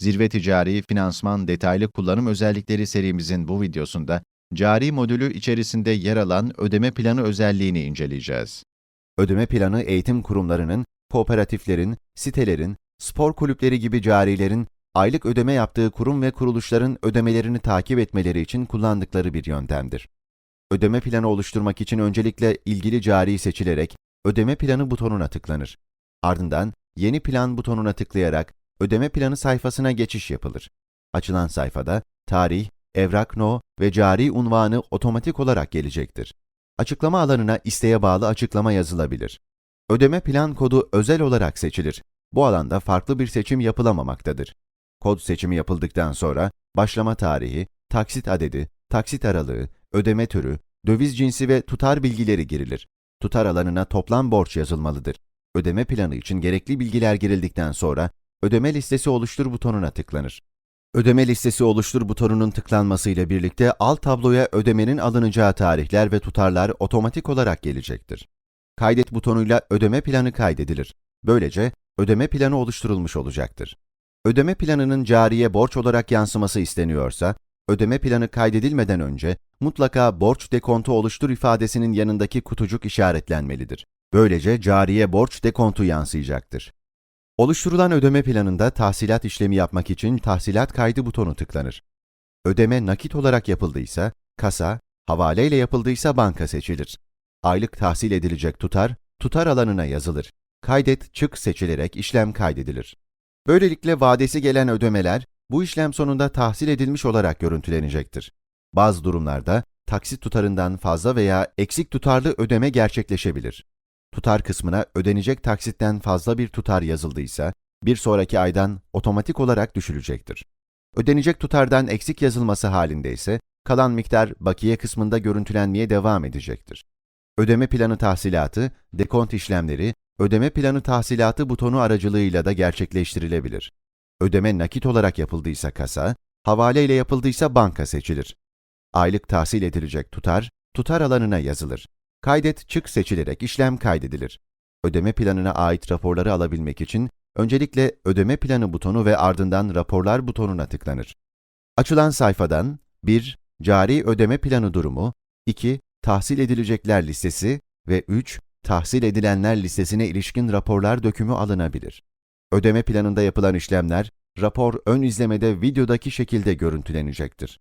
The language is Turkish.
Zirve Ticari Finansman Detaylı Kullanım Özellikleri serimizin bu videosunda, cari modülü içerisinde yer alan ödeme planı özelliğini inceleyeceğiz. Ödeme planı eğitim kurumlarının, kooperatiflerin, sitelerin, spor kulüpleri gibi carilerin, aylık ödeme yaptığı kurum ve kuruluşların ödemelerini takip etmeleri için kullandıkları bir yöntemdir. Ödeme planı oluşturmak için öncelikle ilgili cari seçilerek ödeme planı butonuna tıklanır. Ardından yeni plan butonuna tıklayarak ödeme planı sayfasına geçiş yapılır. Açılan sayfada tarih, evrak no ve cari unvanı otomatik olarak gelecektir. Açıklama alanına isteğe bağlı açıklama yazılabilir. Ödeme plan kodu özel olarak seçilir. Bu alanda farklı bir seçim yapılamamaktadır. Kod seçimi yapıldıktan sonra başlama tarihi, taksit adedi, taksit aralığı, ödeme türü, döviz cinsi ve tutar bilgileri girilir. Tutar alanına toplam borç yazılmalıdır. Ödeme planı için gerekli bilgiler girildikten sonra ödeme listesi oluştur butonuna tıklanır. Ödeme listesi oluştur butonunun tıklanmasıyla birlikte alt tabloya ödemenin alınacağı tarihler ve tutarlar otomatik olarak gelecektir. Kaydet butonuyla ödeme planı kaydedilir. Böylece ödeme planı oluşturulmuş olacaktır. Ödeme planının cariye borç olarak yansıması isteniyorsa, ödeme planı kaydedilmeden önce mutlaka borç dekontu oluştur ifadesinin yanındaki kutucuk işaretlenmelidir. Böylece cariye borç dekontu yansıyacaktır. Oluşturulan ödeme planında tahsilat işlemi yapmak için tahsilat kaydı butonu tıklanır. Ödeme nakit olarak yapıldıysa kasa, havale ile yapıldıysa banka seçilir. Aylık tahsil edilecek tutar, tutar alanına yazılır. Kaydet çık seçilerek işlem kaydedilir. Böylelikle vadesi gelen ödemeler bu işlem sonunda tahsil edilmiş olarak görüntülenecektir. Bazı durumlarda taksit tutarından fazla veya eksik tutarlı ödeme gerçekleşebilir. Tutar kısmına ödenecek taksitten fazla bir tutar yazıldıysa, bir sonraki aydan otomatik olarak düşülecektir. Ödenecek tutardan eksik yazılması halinde ise, kalan miktar bakiye kısmında görüntülenmeye devam edecektir. Ödeme planı tahsilatı, dekont işlemleri, ödeme planı tahsilatı butonu aracılığıyla da gerçekleştirilebilir. Ödeme nakit olarak yapıldıysa kasa, havale ile yapıldıysa banka seçilir. Aylık tahsil edilecek tutar, tutar alanına yazılır. Kaydet çık seçilerek işlem kaydedilir. Ödeme planına ait raporları alabilmek için öncelikle ödeme planı butonu ve ardından raporlar butonuna tıklanır. Açılan sayfadan 1. Cari ödeme planı durumu 2. Tahsil edilecekler listesi ve 3. Tahsil edilenler listesine ilişkin raporlar dökümü alınabilir. Ödeme planında yapılan işlemler, rapor ön izlemede videodaki şekilde görüntülenecektir.